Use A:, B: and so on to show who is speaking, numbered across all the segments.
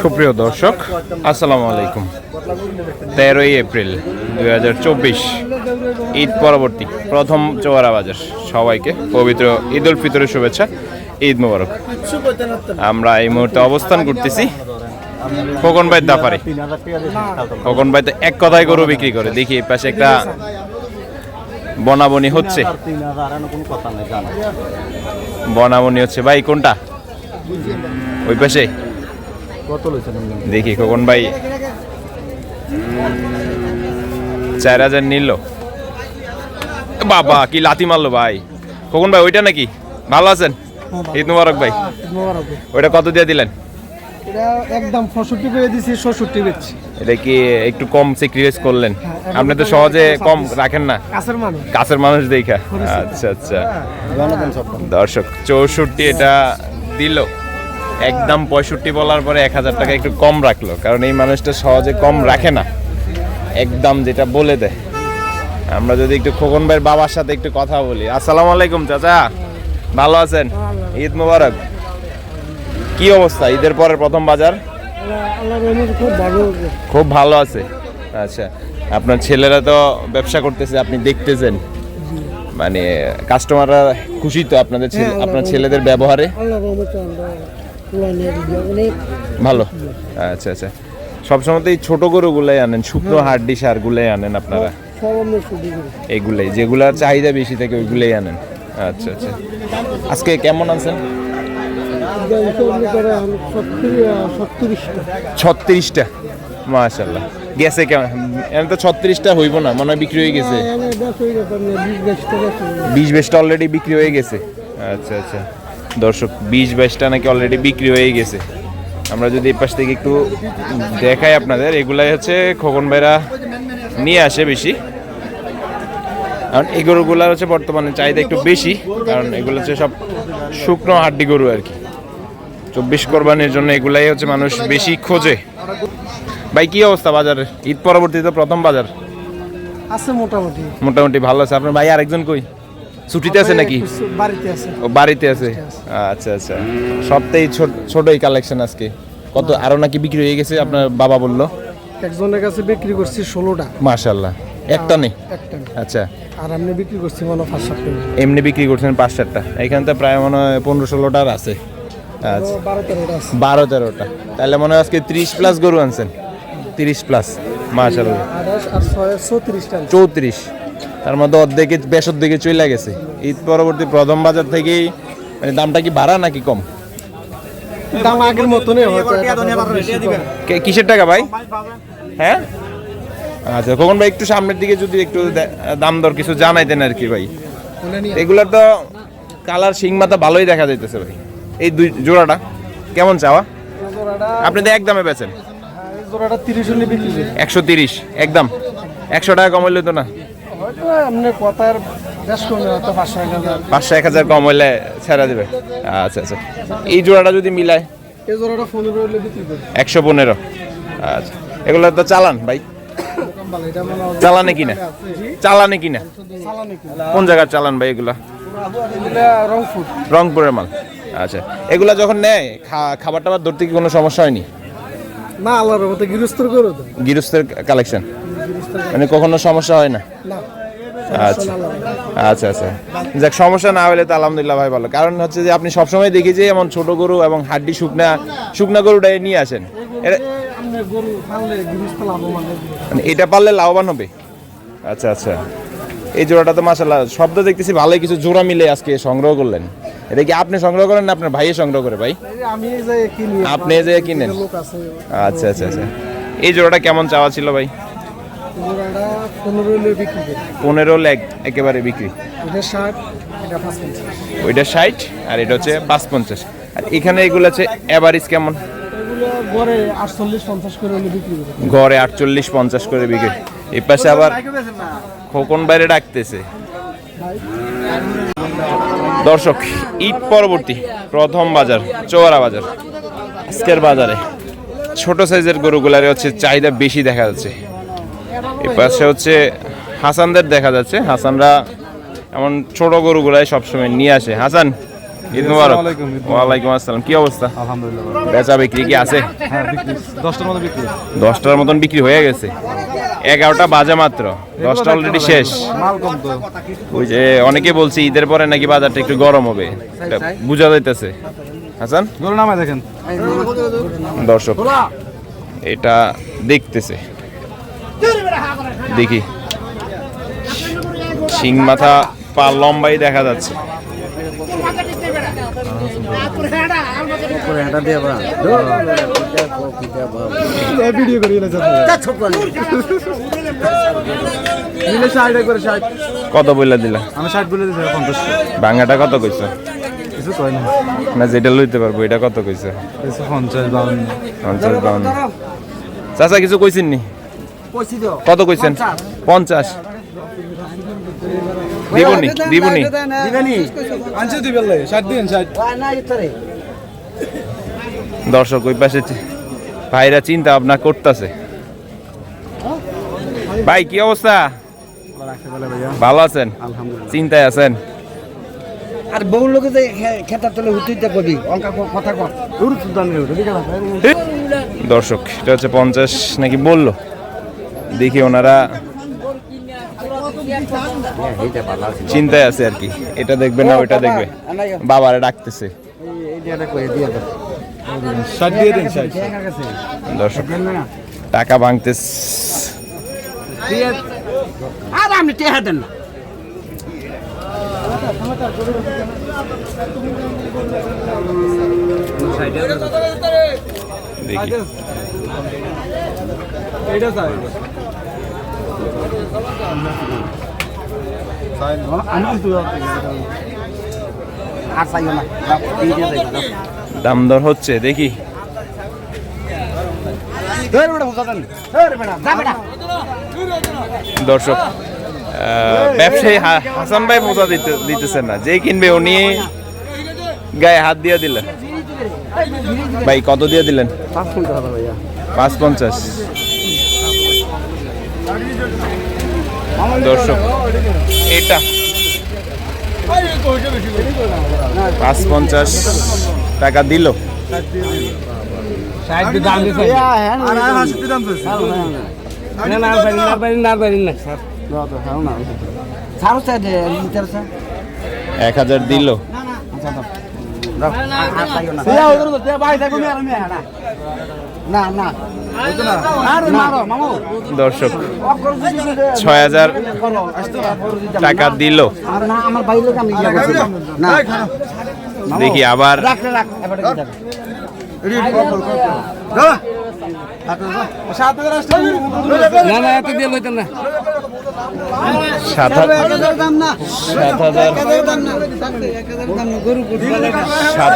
A: সুপ্রিয় দর্শক, আসসালামু আলাইকুম। তেরোই এপ্রিল দুই হাজার চব্বিশ, ঈদ পরবর্তী প্রথম চোয়ারা বাজার। সবাইকে পবিত্র ঈদ উল ফিতরের শুভেচ্ছা, ঈদ মোবারক। আমরা এই মুহূর্তে অবস্থান করতেছি খোকন ভাই দাফারে। খোকন ভাই তো এক কথায় গরু বিক্রি করে। দেখি এই পাশে একটা বনাবনি হচ্ছে। বনাবনি হচ্ছে ভাই, কোনটা? ওই পাশে। দেখি খোকন ভাই। চার হাজার নিল। বাবা কি লাথি মারলো ভাই। খোকন ভাই ওইটা নাকি? ভালো আছেন? ঈদ মুবারক ভাই। ওইটা কত দিয়ে দিলেন?
B: এটা একদম পঁয়ষট্টি করে দিছি ষষট্টি বেচছি।
A: এটা কি একটু কম স্যাক্রিফাইস করলেন? আপনি তো সহজে কম রাখেন না।
B: কাছের মানুষ।
A: কাছের মানুষ দেখা। আচ্ছা আচ্ছা। দর্শক চৌষট্টি এটা দিল। একদম পঁয়ষট্টি বলার পরে এক হাজার টাকা একটু কম রাখল, কারণ এই মানুষটা সহজে কম রাখে না। একদম যেটা বলে দেয়। আমরা যদি একটু খোকন ভাইয়ের বাবার সাথে একটু কথা বলি। আসসালামু আলাইকুম, চাচা। ভালো আছেন? ঈদ মুবারক। কি অবস্থা? ঈদের পরের প্রথম বাজার?
B: খুব ভালো
A: আছে। আচ্ছা আপনার ছেলেরা তো ব্যবসা করতেছে, আপনি দেখতেছেন। মানে কাস্টমাররা খুশি তো আপনাদের আপনার ছেলেদের ব্যবহারে? ভালো। আচ্ছা আচ্ছা। সবসময় এই ছোট গরুগুলাই আনেন শুকনো হাড্ডি সারগুলাই আনেন আপনারা?
B: আমরা শুধু
A: যেগুলার চাহিদা বেশি থাকে ওইগুলাই আনেন। আচ্ছা আচ্ছা। আজকে কেমন আছেন ছত্রিশটা। মাশাল্লাহ গেছে কেমন? এমন তো ছত্রিশটা হইব না মনে হয় বিক্রি হয়ে গেছে।
B: এনে হয়ে বিশ বাইশটা বেশি
A: বিশ বাইশটা অলরেডি বিক্রি হয়ে গেছে। আচ্ছা আচ্ছা। দর্শক বিশ বাইশটা নাকি অলরেডি বিক্রি হয়ে গেছে। আমরা যদি এই পাশ থেকে একটু দেখাই আপনাদের এগুলাই হচ্ছে খোকন ভাইরা নিয়ে আসে বেশি। কারণ এই গরুগুলার হচ্ছে বর্তমানে চাহিদা একটু বেশি কারণ এগুলো হচ্ছে সব শুকনো হাড্ডি গরু আর কি। চব্বিশ কোরবানির জন্য এগুলাই হচ্ছে মানুষ বেশি খোঁজে। ভাই কি অবস্থা বাজারের ঈদ পরবর্তীতে প্রথম বাজার।
B: আছে মোটামুটি।
A: মোটামুটি ভালো আছে। আপনার ভাই আরেকজন কই? ছুটিতে আছে নাকি?
B: বাড়িতে আছে।
A: ও বাড়িতে আছে? আচ্ছা আচ্ছা। সবটাই ছোট ছোটই কালেকশন আজকে। কত আরও নাকি বিক্রি হয়ে গেছে? আপনার বাবা বলল।
B: একজনের কাছে বিক্রি করছি ষোলোটা।
A: মাশাল্লাহ একটা নেই
B: একটা
A: আচ্ছা।
B: আর আমি বিক্রি করছি মনে পাঁচ সাতটা
A: এমনি বিক্রি করছেন পাঁচ সাতটা। এখানে তো প্রায় মনে হয় পনেরো ষোলোটার আছে। আচ্ছা।
B: বারো তেরোটা
A: তাহলে মনে হয় আজকে ত্রিশ প্লাস গরু আনছেন। তিরিশ প্লাস মাশাল্লাহ। চৌত্রিশ। তার মধ্যে অর্ধেকে বেশ অর্ধেকে চলে গেছে। ঈদ পরবর্তী প্রথম বাজার থেকেই মানে দামটা কি বাড়া নাকি কম?
B: দাম আগের মতনই
A: কিসের টাকা ভাই? হ্যাঁ? আচ্ছা কখন ভাই একটু সামনের দিকে যদি একটু দাম দর কিছু জানাইতেন আর কি ভাই। তো কালার শিং মাথা ভালোই দেখা যাইতেছে ভাই। এই দুই জোড়াটা কেমন চাওয়া? আপনি তো একদমে বেচেন।
B: হ্যাঁ, জোড়াটা তিরিশ
A: একশো তিরিশ একদম। একশো টাকা কম হইলে তো না।
B: পাঁচশো এক হাজার।
A: কম হইলে ছেড়া দেবে। আচ্ছা আচ্ছা। এই জোড়াটা যদি মিলায়? একশো পনেরো। আচ্ছা। এগুলো তো চালান ভাই। চালানে কিনা? চালানে কিনা? কোন জায়গার চালান ভাই এগুলা?
B: এগুলা রংপুর
A: রংপুরের মাল। আচ্ছা। এগুলা যখন নেয় খাবার টাবার ধরতে কি কোনো সমস্যা হয়নি?
B: না আল্লাহর মতো গৃহস্থর করে তো
A: গৃহস্থের কালেকশন মানে কখনো সমস্যা হয় না?
B: না।
A: আচ্ছা। আচ্ছা আচ্ছা। যাক, সমস্যা না হলে তো আলহামদুলিল্লাহ ভাই ভালো। কারণ হচ্ছে যে আপনি সবসময় দেখি যে এমন ছোট গরু এবং হাড্ডি শুকনা শুকনা গরুটাই নিয়ে আসেন। মানে এটা পারলে লাভবান হবে। আচ্ছা আচ্ছা। এই জোড়াটা তো মাসাল্লাহ শব্দ দেখতেছি ভালোই কিছু জোড়া মিলে আজকে সংগ্রহ করলেন। এটা কি আপনি সংগ্রহ করেন না আপনার ভাইয়ে সংগ্রহ করে ভাই? আপনি যে কিনেন। আচ্ছা আচ্ছা আচ্ছা। এই জোড়াটা কেমন চাওয়া ছিল ভাই?
B: জোড়াটা পনেরো হলে বিক্রি
A: পনেরো লেগ একেবারে বিক্রি।
B: এটা ষাট এটা পাঁচ
A: ওইটা ষাট আর এটা হচ্ছে পাঁচ পঞ্চাশ আর এখানে এগুলো হচ্ছে অ্যাভারেজ কেমন?
B: গড়ে আটচল্লিশ পঞ্চাশ করে বিক্রি করি।
A: গড়ে আটচল্লিশ পঞ্চাশ করে বিক্রি। এই পাশে আবার খোকন বাইরে ডাকতেছে। দর্শক ঈদ পরবর্তী প্রথম বাজার চোয়ারা বাজার। আজকের বাজারে ছোট সাইজের গরুগুলারে হচ্ছে চাহিদা বেশি দেখা যাচ্ছে। এই পাশে হচ্ছে হাসানদের দেখা যাচ্ছে। হাসানরা এমন ছোট গরুগুলাই সবসময় নিয়ে আসে। হাসান ঈদ মুবারক। ওয়ালাইকুম আসসালাম। কি অবস্থা?
C: আলহামদুলিল্লাহ
A: বেচা বিক্রি কি আছে?
C: হ্যাঁ দশটার মতো বিক্রি।
A: দশটার মতন বিক্রি হয়ে গেছে। এগারোটা বাজে মাত্র। দশটা অলরেডি শেষ। ওই যে অনেকে বলছে ঈদের পরে নাকি বাজারটা একটু গরম হবে। এটা বোঝা যাইতেছে। হাসান?
C: দেখেন।
A: দর্শক এটা দেখতেছে। দেখি। শিং মাথা পা লম্বাই দেখা যাচ্ছে। কত বইলা দিলা?
C: আমি ষাট বলে পঞ্চাশ
A: বাঙ্গাটা কত কইছো?
C: কিছু কয় না
A: না যেটা লইতে পারব এটা কত কইছো?
C: পঞ্চাশ বাউন্ন।
A: পঞ্চাশ বাউন্ন। চাচা কিছু কইছেন নি কত কইছেন? পঞ্চাশ। দিবনি দিবনি।
B: দিবেনি
C: আনছে দিবেন লাগে ষাট দিন ষাট।
B: না ইতরে
A: দর্শক ওই পাশে ভাইরা চিন্তা ভাবনা করতেছে। ভাই কি অবস্থা? ভালো আছেন? চিন্তায় আছেন?
B: আর বহু লোকে যে খেতা তলে হুতুইতে কবি অঙ্কা কথা কর।
A: দর্শক এটা হচ্ছে পঞ্চাশ নাকি বলল? দেখি ওনারা চিন্তায় আছে আর কি। এটা দেখবে না ওইটা দেখবে। বাবারে ডাকতেছে। দর্শক টাকা ভাঙতে
B: আর আপনি টেহা দেন না।
A: দেখি। দাম দর হচ্ছে দেখি। দর্শক ব্যবসায়ী হাসান ভাই বোঝা দিতে দিতেছেন না। যে কিনবে উনি গায়ে হাত দিয়ে দিলেন। ভাই কত দিয়ে দিলেন?
B: পাঁচ
A: পঞ্চাশ। দর্শক এটা পাঁচ পঞ্চাশ টাকা দিল এক হাজার দিল
B: না না
A: দর্শক ছয় হাজার টাকা দিল।
B: আর না। আমার বাইরে লোক আমি করছি না
A: দেখি আবার
B: না না এত দিয়ে না।
A: সাত হাজার সাত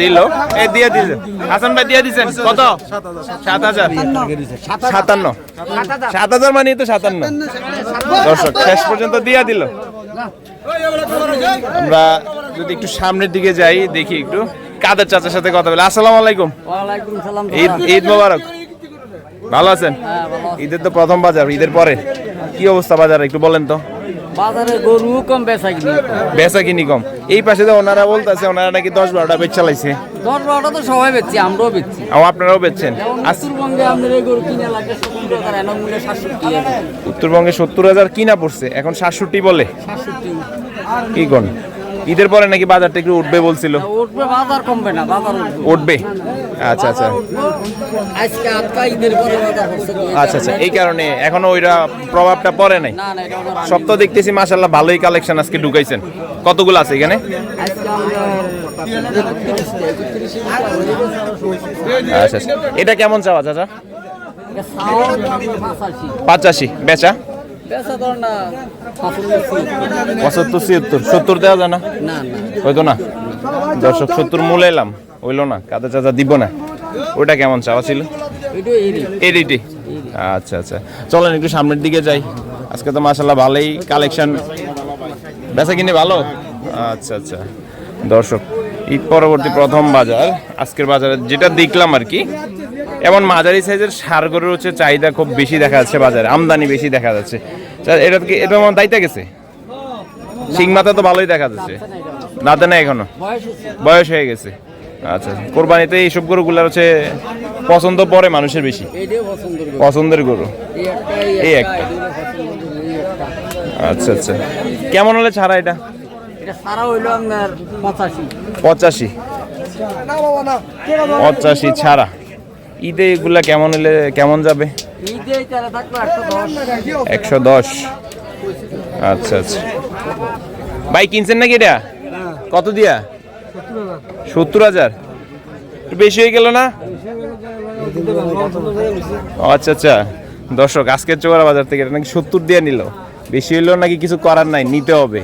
A: দিল। এ দিয়ে দিয়েছেন হাসান ভাই দিয়ে দিয়েছেন কত? সাত হাজার। সাতান্ন। সাত হাজার মানে তো সাতান্ন। দর্শক শেষ পর্যন্ত দিয়ে দিল। আমরা যদি একটু সামনের দিকে যাই দেখি একটু। কাদের চাচার সাথে কথা বলে। আসসালামু আলাইকুম। ঈদ ঈদ মোবারক। ভালো আছেন? ঈদের তো প্রথম বাজার ঈদের পরে। কি অবস্থা বাজারে? একটু বলেন তো।
B: বাজারে গরু কম বেচা কিনি।
A: বেচা কিনি কম। এই পাশে তো ওনারা বলতেছে ওনারা নাকি দশ বারোটা বেচ চালাইছে।
B: দশ বারোটা তো সবাই বেচছি আমরাও বেচছি।
A: ও আপনারাও বেচছেন?
B: উত্তরবঙ্গে আমাদের এই গরু কিনে লাগে
A: উত্তরবঙ্গে সত্তর হাজার কিনা পড়ছে এখন সাতষট্টি বলে।
B: সাতষট্টি।
A: কি কোন? ঈদের পরে নাকি বাজারটা একটু উঠবে বলছিল?
B: উঠবে বাজার কমবে না বাজার উঠবে।
A: আচ্ছা আচ্ছা।
B: আজকে ঈদের পরে বাজার
A: আচ্ছা আচ্ছা এই কারণে এখনও ওইটা প্রভাবটা পড়ে নাই? সব তো দেখতেছি মাসাল্লাহ ভালোই কালেকশন আজকে ঢুকাইছেন। কতগুলো আছে এখানে। আচ্ছা আচ্ছা। এটা কেমন চাওয়া চাচা?
B: পাঁচাশি।
A: বেচা। পঁচাত্তর ছিয়াত্তর সত্তর দেওয়া যায় না? হয়তো না। দর্শক সত্তর মূল এলাম। হইল না কাদা চাচা দিব না? ওটা কেমন চাওয়া ছিল? এডিটি আচ্ছা আচ্ছা। চলেন একটু সামনের দিকে যাই। আজকে তো মাসাল্লাহ ভালোই কালেকশন বেচা কিনে ভালো? আচ্ছা আচ্ছা। দর্শক ঈদ পরবর্তী প্রথম বাজার। আজকের বাজারে যেটা দেখলাম আর কি এমন মাঝারি সাইজের সার গরুর হচ্ছে চাহিদা খুব বেশি দেখা যাচ্ছে বাজারে আমদানি বেশি দেখা যাচ্ছে। এটা কি এটা আমার দায়িত্ব গেছে? সিং মাথা তো ভালোই দেখা যাচ্ছে। দাঁতে না এখনও?
B: বয়স
A: হয়ে গেছে। আচ্ছা কোরবানিতে এইসব গরুগুলার হচ্ছে পছন্দ পড়ে মানুষের বেশি? পছন্দের গরু।
B: এই একটা
A: আচ্ছা আচ্ছা। কেমন হলে ছাড়া এটা?
B: পঁচাশি।
A: পঁচাশি ছাড়া। ঈদে এগুলা কেমন হলে কেমন যাবে?
B: একশো দশ।
A: আচ্ছা আচ্ছা। ভাই কিনছেন নাকি এটা? কত দিয়া? সত্তর হাজার। বেশি হয়ে গেল না? আচ্ছা আচ্ছা। দর্শক আজকের চোরা বাজার থেকে এটা নাকি সত্তর দিয়ে নিল। বেশি হইলেও নাকি কিছু করার নাই নিতে হবে।